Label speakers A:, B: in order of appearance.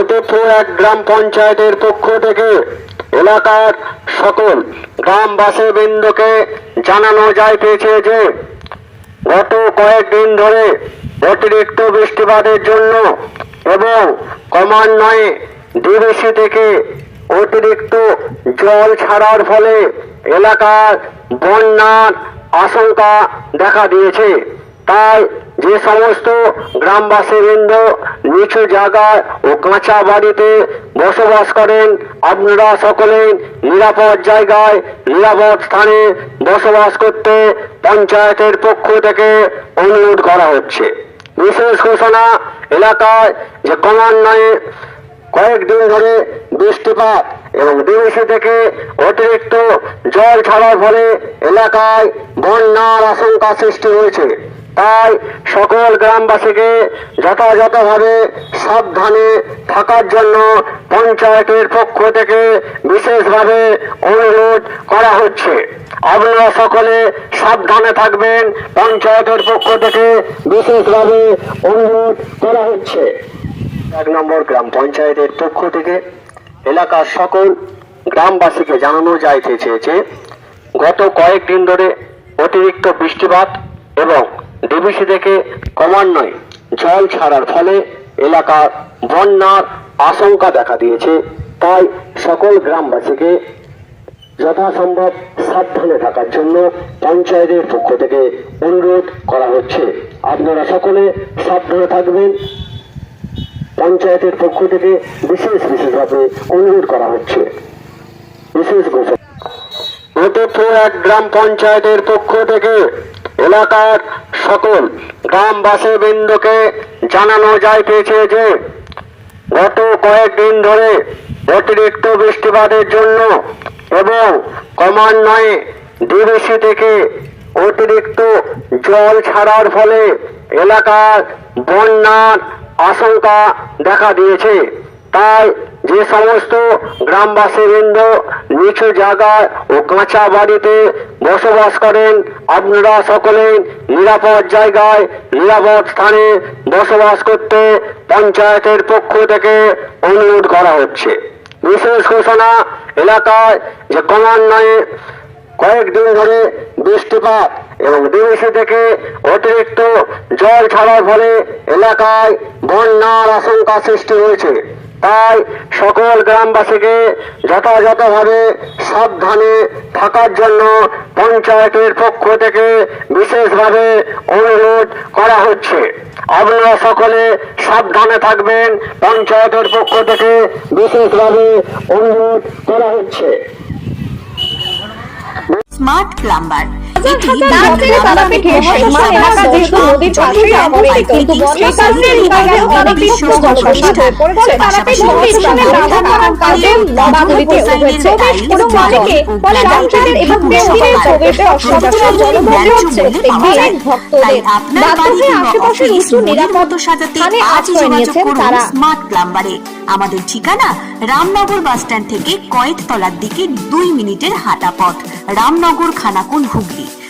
A: ফতেপুর এক গ্রাম পঞ্চায়েতের পক্ষ থেকে এলাকার সকল গ্রামবাসী বৃন্দকে জানানো যাইতেছে যে, গত কয়েকদিন ধরে অতিরিক্ত বৃষ্টিপাতের জন্য এবং ক্রমান্বয়ে ডিবিসি থেকে অতিরিক্ত জল ছাড়ার ফলে এলাকার বন্যার আশঙ্কা দেখা দিয়েছে। তাই যে সমস্ত গ্রামবাসী গ্রামবাসীবৃন্দ নিচু জায়গায় ও কাঁচা বাড়িতে বসবাস করেন, আপনারা সকলে নিরাপদ জায়গায়, নিরাপদ স্থানে বসবাস করতে পঞ্চায়েতের পক্ষ থেকে অনুরোধ করা হচ্ছে। বিশেষ ঘোষণা, এলাকায় যে ক্রমান্বয়ে কয়েকদিন ধরে বৃষ্টিপাত এবং ডিবিসি থেকে অতিরিক্ত জল ছাড়ার ফলে এলাকায় বন্যার আশঙ্কা সৃষ্টি হয়েছে। তাই সকল গ্রামবাসীকে যথাযথভাবে সাবধানে থাকার জন্য পঞ্চায়েতের পক্ষ থেকে বিশেষভাবে অনুরোধ করা হচ্ছে। আপনারা সকলে সাবধানে থাকবেন, পঞ্চায়েতের পক্ষ থেকে বিশেষভাবে অনুরোধ করা হচ্ছে। এক নম্বর গ্রাম পঞ্চায়েতের পক্ষ থেকে এলাকার সকল গ্রামবাসীকে জানানো যাইতেছে চেয়েছে, গত কয়েকদিন ধরে অতিরিক্ত বৃষ্টিপাত এবং ডিবিসি থেকে ক্রমান্বয়ে জল ছাড়ার ফলে এলাকার বন্যার আশঙ্কা দেখা দিয়েছে। তাই সকল গ্রামবাসীকে যথাসম্ভব সাবধানে থাকার জন্য পঞ্চায়েতের পক্ষ থেকে অনুরোধ করা হচ্ছে। আপনারা সকলে সাবধানে থাকবেন। পঞ্চায়েতের পক্ষ থেকে বিশেষ বিশেষভাবে অনুরোধ করা হচ্ছে। বিশেষ ঘোষণা। এক গ্রাম পঞ্চায়েতের পক্ষ থেকে এলাকার সকল গ্রামবাসী বৃন্দকে জানানো যাইতেছে যে, গত কয়েকদিন ধরে অতিরিক্ত বৃষ্টিপাতের জন্য এবং ক্রমান্বয়ে ডিবিসি থেকে অতিরিক্ত জল ছাড়ার ফলে এলাকার বন্যার আশঙ্কা দেখা দিয়েছে। তাই যে সমস্ত গ্রামবাসীবৃন্দ নিচু জায়গায় ও কাঁচা বাড়িতে বসবাস করেন, আপনারা সকলে নিরাপদ জায়গায়, নিরাপদ স্থানে বসবাস করতে পঞ্চায়েতের পক্ষ থেকে অনুরোধ করা হচ্ছে। বিশেষ ঘোষণা, এলাকায় যে ক্রমান্বয়ে কয়েকদিন ধরে বৃষ্টিপাত এবং ডিবিসি থেকে অতিরিক্ত জল ছাড়ার ফলে এলাকায় বন্যার আশঙ্কা সৃষ্টি হয়েছে। তাই সকল গ্রামবাসীকে যথাযথভাবে সাবধানে থাকার জন্য পঞ্চায়েতের পক্ষ থেকে বিশেষভাবে অনুরোধ করা হচ্ছে। আপনারা সকলে সাবধানে থাকবেন, পঞ্চায়েতের পক্ষ থেকে বিশেষভাবে অনুরোধ করা হচ্ছে।
B: স্মার্ট প্লাম্বার এটি
C: তার থেকে তারাপীঠে সমস্যা এলাকা যেহেতু নদীর পাশেই অবস্থিত। কিন্তু বর্ষার কারণে এই এলাকায় হয়ে পড়েছে। তারাপীঠ মন্দির সঙ্গে কাজে বাধাগুলিতে উঠেছে এবং অনেকে বলে রামচন্দ্রের এবং মন্দিরের প্রবেশে অসুবিধা জলভর্তি হচ্ছে। দেখবেন ভক্তদের বাধ্য হয়ে আশেপাশের উঁচু নিরাপদ স্থানে আশ্রয় নিয়েছেন তারা।
B: স্মার্ট প্লাম্বারে আমাদের ঠিকানা রামনগর বাস স্ট্যান্ড থেকে কয়েকতলার দিকে দুই মিনিটের হাঁটা পথ রামনগর খানাকুল হুগলি